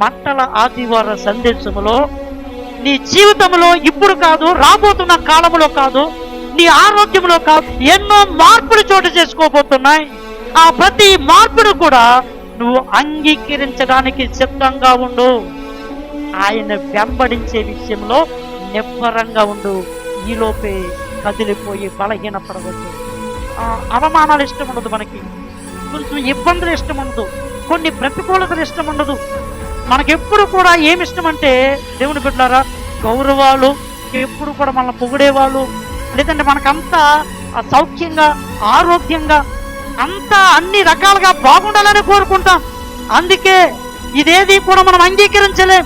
మంటల ఆదివార సందేశములో నీ జీవితంలో ఇప్పుడు కాదు రాబోతున్న కాలంలో కాదు నీ ఆరోగ్యంలో కాదు ఎన్నో మార్పులు చోటు చేసుకోబోతున్నాయి. ఆ ప్రతి మార్పును కూడా నువ్వు అంగీకరించడానికి సిద్ధంగా ఉండు. ఆయన వెంబడించే విషయంలో నిబ్బరంగా ఉండు. ఈలోపే కదిలిపోయి బలహీనపడవద్దు. అవమానాలు ఇష్టం ఉండదు మనకి. కొంచెం ఇబ్బందులు ఇష్టం ఉండదు కొన్ని ప్రతికూలతలు ఇష్టం ఉండదు. మనకెప్పుడు కూడా ఏమి ఇష్టం అంటే దేవుని బిడ్డారా గౌరవాలు ఎప్పుడు కూడా మనల్ని పొగిడేవాళ్ళు లేదంటే మనకంతా ఆ సౌఖ్యంగా ఆరోగ్యంగా అంతా అన్ని రకాలుగా బాగుండాలని కోరుకుంటాం. అందుకే ఇదేది కూడా మనం అంగీకరించలేం.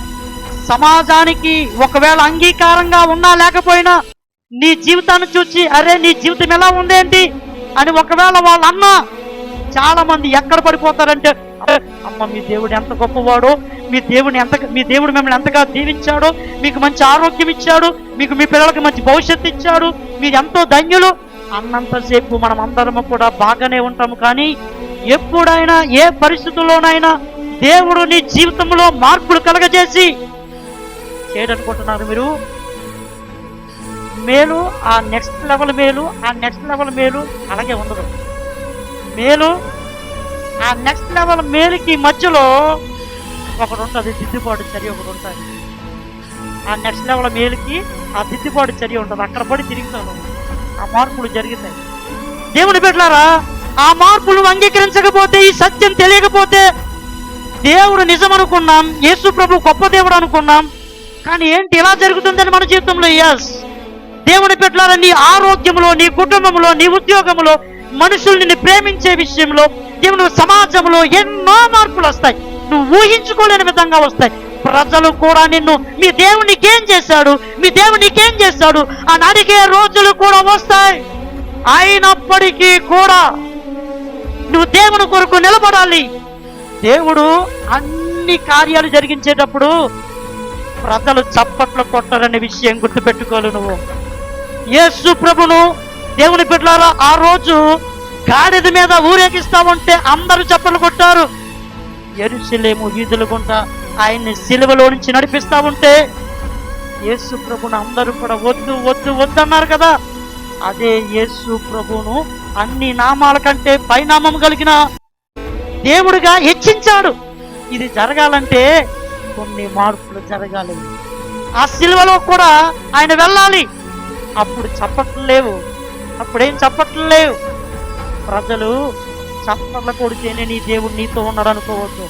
సమాజానికి ఒకవేళ అంగీకారంగా ఉన్నా లేకపోయినా నీ జీవితాన్ని చూసి అరే నీ జీవితం ఎలా ఉందేంటి? అని ఒకవేళ వాళ్ళన్నా చాలా మంది ఎక్కడ పడిపోతారంటే అమ్మ మీ దేవుడు ఎంత గొప్పవాడో మీ దేవుడిని ఎంత మీ దేవుడు మిమ్మల్ని ఎంతగా దీవించాడో మీకు మంచి ఆరోగ్యం ఇచ్చాడు మీకు మీ పిల్లలకి మంచి భవిష్యత్తు ఇచ్చాడు మీరు ఎంతో ధన్యులు. అన్నంతసేపు మనం అందరము కూడా బాగానే ఉంటాము కానీ ఎప్పుడైనా ఏ పరిస్థితుల్లోనైనా దేవుడు నీ జీవితంలో మార్పులు కలగజేసి చేయడనుకుంటున్నారు మీరు? మేలు ఆ నెక్స్ట్ లెవెల్ మేలు ఆ నెక్స్ట్ లెవెల్ మేలు అలాగే ఉండదు. మేలు ఆ నెక్స్ట్ లెవెల్ మేలుకి మధ్యలో ఒకటి ఉంటుంది దిద్దుబాటు చర్య ఒకటి ఉంటుంది ఆ నెక్స్ట్ లెవెల్ మేలుకి ఆ దిద్దుబాటు చర్య ఉంటుంది. అక్కడ పడి తిరుగుతాను. ఆ మార్పులు జరుగుతాయి. దేవుని పెట్టారా ఆ మార్పులు అంగీకరించకపోతే ఈ సత్యం తెలియకపోతే దేవుడు నిజం అనుకున్నాం యేసు ప్రభు గొప్ప దేవుడు అనుకున్నాం. కానీ ఏంటి ఇలా జరుగుతుందని మన జీవితంలో? ఎస్ దేవుని పెట్టాలని నీ ఆరోగ్యంలో నీ కుటుంబంలో నీ ఉద్యోగంలో మనుషుల్ని ప్రేమించే విషయంలో దేవుని సమాజంలో ఎన్నో మార్పులు వస్తాయి. నువ్వు ఊహించుకోలేని విధంగా వస్తాయి. ప్రజలు కూడా నిన్ను మీ దేవుడు ఏం చేశాడు? మీ దేవుడు నీకేం చేశాడు? అని అడిగే రోజులు కూడా వస్తాయి. అయినప్పటికీ కూడా నువ్వు దేవుని కొరకు నిలబడాలి. దేవుడు అన్ని కార్యాలు జరిగించేటప్పుడు ప్రజలు చప్పట్లు కొట్టరనే విషయం గుర్తుపెట్టుకోవాలి నువ్వు. యేసు ప్రభును దేవుని బిడ్డలారా ఆ రోజు గాడిద మీద ఊరేగిస్తా ఉంటే అందరూ చప్పలు కొట్టారు. ఎరుసలేము వీధులు ఆయన్ని సిలువలో నుంచి నడిపిస్తా ఉంటే యేసు ప్రభును అందరూ కూడా వద్దు వద్దు వద్దు అన్నారు కదా. అదే యేసు ప్రభును అన్ని నామాల కంటే పైనామం కలిగిన దేవుడిగా హెచ్చించాడు. ఇది జరగాలంటే కొన్ని మార్పులు జరగాలి. ఆ సిలువలో కూడా ఆయన వెళ్ళాలి. అప్పుడు చప్పట్లు లేవు. అప్పుడేం చప్పట్లు లేవు. ప్రజలు చప్పర్ల కొడితేనే నీ దేవుడు నీతో ఉన్నాడు అనుకోవచ్చు